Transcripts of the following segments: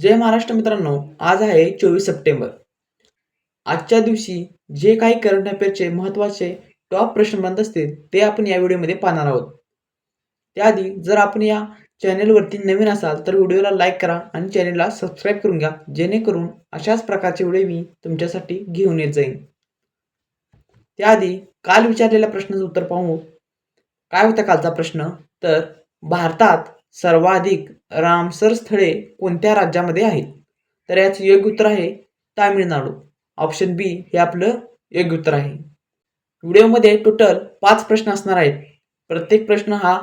जय महाराष्ट्र मित्रांनो आज आहे चोवीस सप्टेंबर. आजच्या दिवशी जे काही करंट अफेअरचे महत्त्वाचे टॉप प्रश्न बनत असतील ते आपण या व्हिडिओमध्ये पाहणार आहोत. त्याआधी जर आपण या चॅनेलवरती नवीन असाल तर व्हिडिओला लाईक करा आणि चॅनेलला सबस्क्राईब करून घ्या जेणेकरून अशाच प्रकारचे व्हिडिओ मी तुमच्यासाठी घेऊन येत जाईन. त्याआधी काल विचारलेल्या प्रश्नाचं उत्तर पाहू. काय होता कालचा प्रश्न? तर भारतात सर्वाधिक रामसर स्थळे कोणत्या राज्यामध्ये आहेत? तर याचं योग्य उत्तर आहे तामिळनाडू. ऑप्शन बी हे आपलं योग्य उत्तर आहे. व्हिडिओमध्ये टोटल पाच प्रश्न असणार आहेत. प्रत्येक प्रश्न हा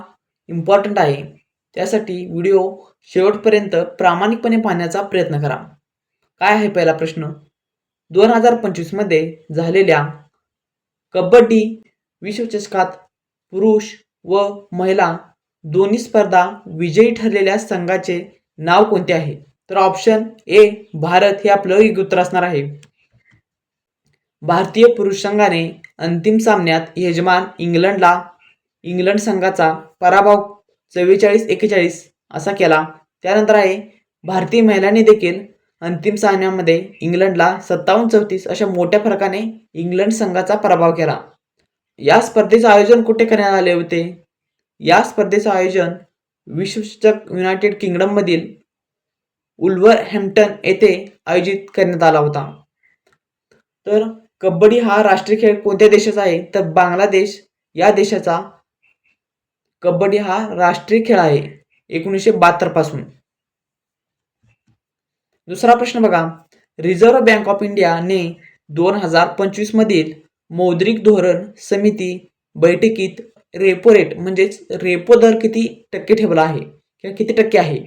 इम्पॉर्टंट आहे. त्यासाठी व्हिडिओ शेवटपर्यंत प्रामाणिकपणे पाहण्याचा प्रयत्न करा. काय आहे पहिला प्रश्न? दोन हजार पंचवीसमध्ये झालेल्या कबड्डी विश्वचषकात पुरुष व महिला दोन्ही स्पर्धा विजयी ठरलेल्या संघाचे नाव कोणते आहे? तर ऑप्शन ए भारत हे आपलं योग्य उत्तर असणार आहे. भारतीय पुरुष संघाने अंतिम सामन्यात यजमान इंग्लंडला इंग्लंड संघाचा पराभव चव्वेचाळीस एक्केचाळीस असा केला. त्यानंतर आहे भारतीय महिलांनी देखील अंतिम सामन्यामध्ये इंग्लंडला सत्तावन्न चौतीस अशा मोठ्या फरकाने इंग्लंड संघाचा पराभव केला. या स्पर्धेचं आयोजन कुठे करण्यात आले होते? या स्पर्धेचं आयोजन विश्वचषक युनायटेड किंगडममधील उल्व्हरहॅम्प्टन येथे आयोजित करण्यात आला होता. तर कबड्डी हा राष्ट्रीय खेळ कोणत्या देशाचा आहे? तर बांगलादेश या देशाचा कबड्डी हा राष्ट्रीय खेळ आहे एकोणीसशे बहात्तरपासून. दुसरा प्रश्न बघा. रिझर्व्ह बँक ऑफ इंडियाने दोन हजार पंचवीस मधील मौद्रिक धोरण समिती बैठकीत रेपो रेट म्हणजेच रेपो दर किती टक्के ठेवला आहे किंवा किती टक्के आहे?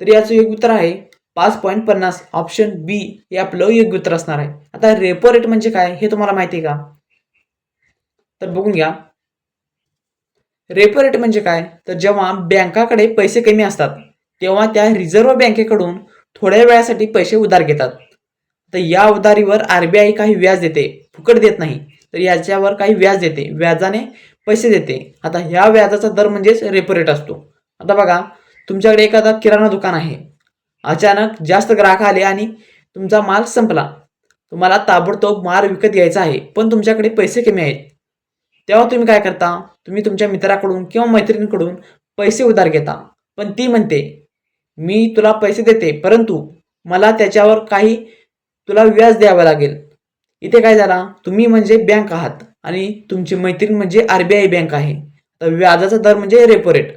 तर याचं योग्य उत्तर आहे पाच पॉईंट पन्नास ऑप्शन बी हे आपलं योग्य उत्तर असणार आहे. आता रेपो रेट म्हणजे काय हे तुम्हाला माहिती आहे का? तर बघून घ्या. रेपो रेट म्हणजे काय? तर जेव्हा बँकाकडे पैसे कमी असतात तेव्हा त्या रिझर्व्ह बँकेकडून थोड्या वेळासाठी पैसे उधार घेतात. तर या उधारीवर आर बी आय काही व्याज देते फुकट देत नाही. तर याच्यावर काही व्याज देते. व्याजाने पैसे देते. आता ह्या व्याजाचा दर म्हणजेच रेपो रेट असतो. आता बघा तुमच्याकडे एखादा किराणा दुकान आहे. अचानक जास्त ग्राहक आले आणि तुमचा माल संपला. तुम्हाला ताबडतोब माल विकत घ्यायचा आहे पण तुमच्याकडे पैसे कमी आहेत. तेव्हा तुम्ही काय करता? तुम्ही तुमच्या मित्राकडून किंवा मैत्रिणीकडून पैसे उधार घेता. पण ती म्हणते मी तुला पैसे देते परंतु मला त्याच्यावर काही तुला व्याज द्यावं लागेल. इथे काय झाला? तुम्ही म्हणजे बँक आहात. आणि तुमची मैत्रीण म्हणजे आर बी आय बँक आहे. तर व्याजाचा दर म्हणजे रेपो रेट.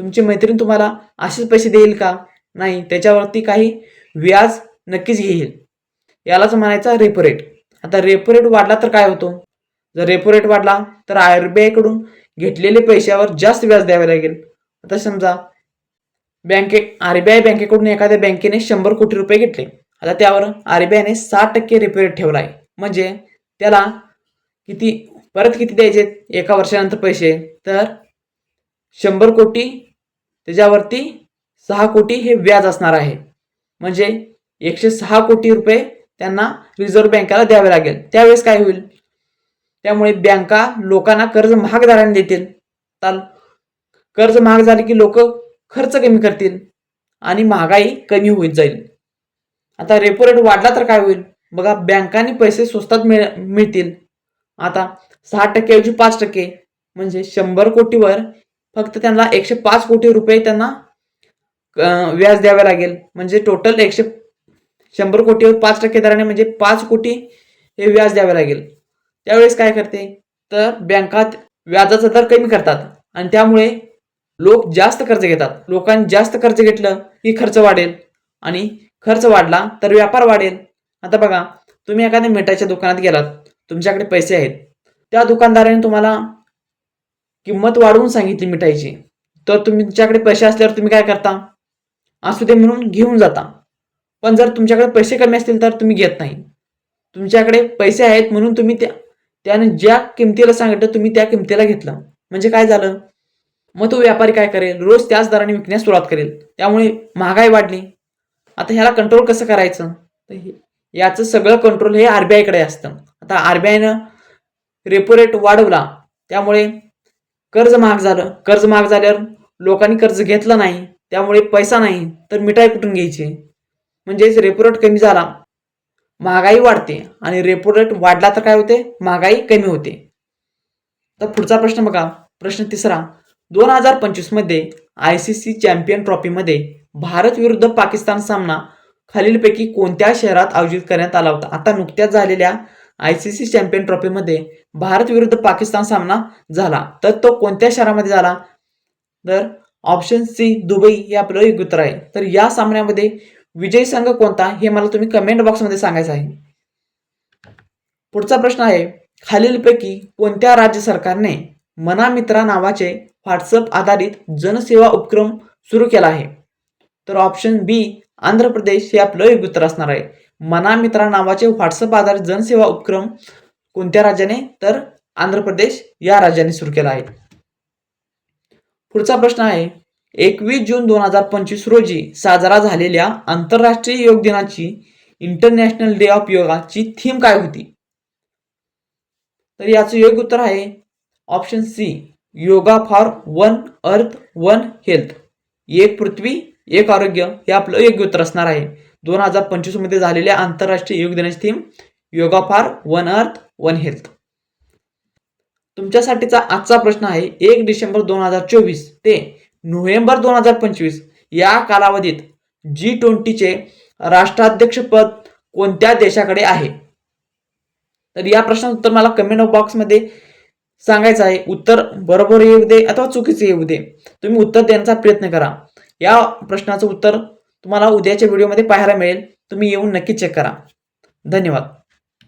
तुमची मैत्रीण तुम्हाला असेच पैसे देईल का? नाही त्याच्यावरती काही व्याज नक्कीच घेईल यालाच म्हणायचा रेपो रेट. आता रेपो रेट वाढला तर काय होतो? जर रेपो रेट वाढला तर आर बी आयकडून घेतलेले पैशावर जास्त व्याज द्यावे लागेल. आता समजा बँके आर बी आय बँकेकडून एखाद्या बँकेने शंभर कोटी रुपये घेतले. आता त्यावर आर बी आयने साठ टक्के रेपो रेट ठेवला आहे. म्हणजे त्याला किती परत किती द्यायचे? एका वर्षानंतर पैसे. तर शंभर कोटी त्याच्यावरती सहा कोटी हे व्याज असणार आहे. म्हणजे एकशे सहा कोटी रुपये त्यांना रिझर्व्ह बँकेला द्यावे लागेल. त्यावेळेस काय होईल? त्यामुळे बँका लोकांना कर्ज महाग दराने देतील. तर कर्ज महाग झाले की लोक खर्च कमी करतील आणि महागाई कमी होत जाईल. आता रेपो रेट वाढला तर काय होईल? बघा बँकांनी पैसे स्वस्तात मिळ मिळतील. आता सहा टक्क्याऐवजी पाच टक्के. म्हणजे शंभर कोटीवर फक्त त्यांना एकशे पाच कोटी रुपये त्यांना व्याज द्यावे लागेल. म्हणजे टोटल एकशे शंभर कोटीवर पाच टक्के दराने म्हणजे पाच कोटी हे व्याज द्यावे लागेल. त्यावेळेस काय करते? तर बँकात व्याजाचा दर कमी करतात. आणि त्यामुळे लोक जास्त कर्ज घेतात. लोकांनी जास्त कर्ज घेतलं की खर्च वाढेल. आणि खर्च वाढला तर व्यापार वाढेल. आता बघा तुम्ही एखाद्या मिठाच्या दुकानात गेलात. तुमच्याकडे पैसे आहेत. त्या दुकानदाराने तुम्हाला किंमत वाढवून सांगितली मिठाईची. तर तुमच्याकडे पैसे असल्यावर तुम्ही काय करता? असू दे म्हणून घेऊन जाता. पण जर तुमच्याकडे पैसे कमी असतील तर तुम्ही घेत नाही. तुमच्याकडे पैसे आहेत म्हणून तुम्ही त्या त्याने ज्या किमतीला सांगितलं तुम्ही त्या किमतीला घेतलं. म्हणजे काय झालं? मग तो व्यापारी काय करेल? रोज त्याच दराने विकण्यास सुरुवात करेल. त्यामुळे महागाई वाढली. आता ह्याला कंट्रोल कसं करायचं? तर याचं सगळं कंट्रोल हे आर बी आयकडे असतं. आता आर बी आयनं रेपो रेट वाढवला. त्यामुळे कर्ज महाग झालं. कर्ज महाग झाल्यावर लोकांनी कर्ज घेतलं नाही. त्यामुळे पैसा नाही तर मिठाई कुठून घ्यायची? म्हणजेच रेपो रेट कमी झाला. महागाई वाढते आणि रेपो रेट वाढला तर काय होते? महागाई कमी होते. तर पुढचा प्रश्न बघा. प्रश्न तिसरा. दोन हजार पंचवीसमध्ये आय सी सी चॅम्पियन ट्रॉफीमध्ये भारत विरुद्ध पाकिस्तान सामना खालीलपैकी कोणत्या शहरात आयोजित करण्यात आला होता? आता नुकत्याच झालेल्या आय सी सी चॅम्पियन ट्रॉफीमध्ये भारत विरुद्ध पाकिस्तान सामना झाला. तर तो कोणत्या शहरामध्ये झाला? तर ऑप्शन सी दुबई हे आपलं एक उत्तर आहे. तर या सामन्यामध्ये विजयी संघ कोणता हे मला तुम्ही कमेंट बॉक्समध्ये सांगायचं आहे. पुढचा प्रश्न आहे खालीलपैकी कोणत्या राज्य सरकारने मना मित्रा नावाचे व्हॉट्सअप आधारित जनसेवा उपक्रम सुरू केला आहे? तर ऑप्शन बी आंध्र प्रदेश हे आपलं एक उत्तर असणार आहे. मना मित्रा नावाचे व्हॉट्सअप आधारित जनसेवा उपक्रम कोणत्या राज्याने? तर आंध्र प्रदेश या राज्याने सुरू केला आहे. पुढचा प्रश्न आहे एकवीस जून दोन हजार पंचवीस रोजी साजरा झालेल्या आंतरराष्ट्रीय योग दिनाची इंटरनॅशनल डे ऑफ योगाची थीम काय होती? तर याचं योग्य उत्तर आहे option C yoga for one earth one health एक पृथ्वी एक आरोग्य हे आपलं योग्य उत्तर असणार आहे. दोन हजार पंचवीसमध्ये झालेल्या आंतरराष्ट्रीय योग दिनाची theme yoga for one earth one health तुमच्यासाठीचा आजचा प्रश्न आहे एक डिसेंबर दोन हजार चोवीस ते नोव्हेंबर दोन हजार पंचवीस या कालावधीत जी ट्वेंटीचे राष्ट्राध्यक्षपद कोणत्या देशाकडे आहे? तर या प्रश्नाचं उत्तर मला कमेंट बॉक्समध्ये सांगायचं आहे. उत्तर बरोबर येऊ दे अथवा चुकीचे येऊ दे. तुम्ही उत्तर देण्याचा प्रयत्न करा. या प्रश्नाचं उत्तर तुम्हाला उद्याच्या व्हिडिओमध्ये पाहायला मिळेल. तुम्ही येऊन नक्की चेक करा. धन्यवाद.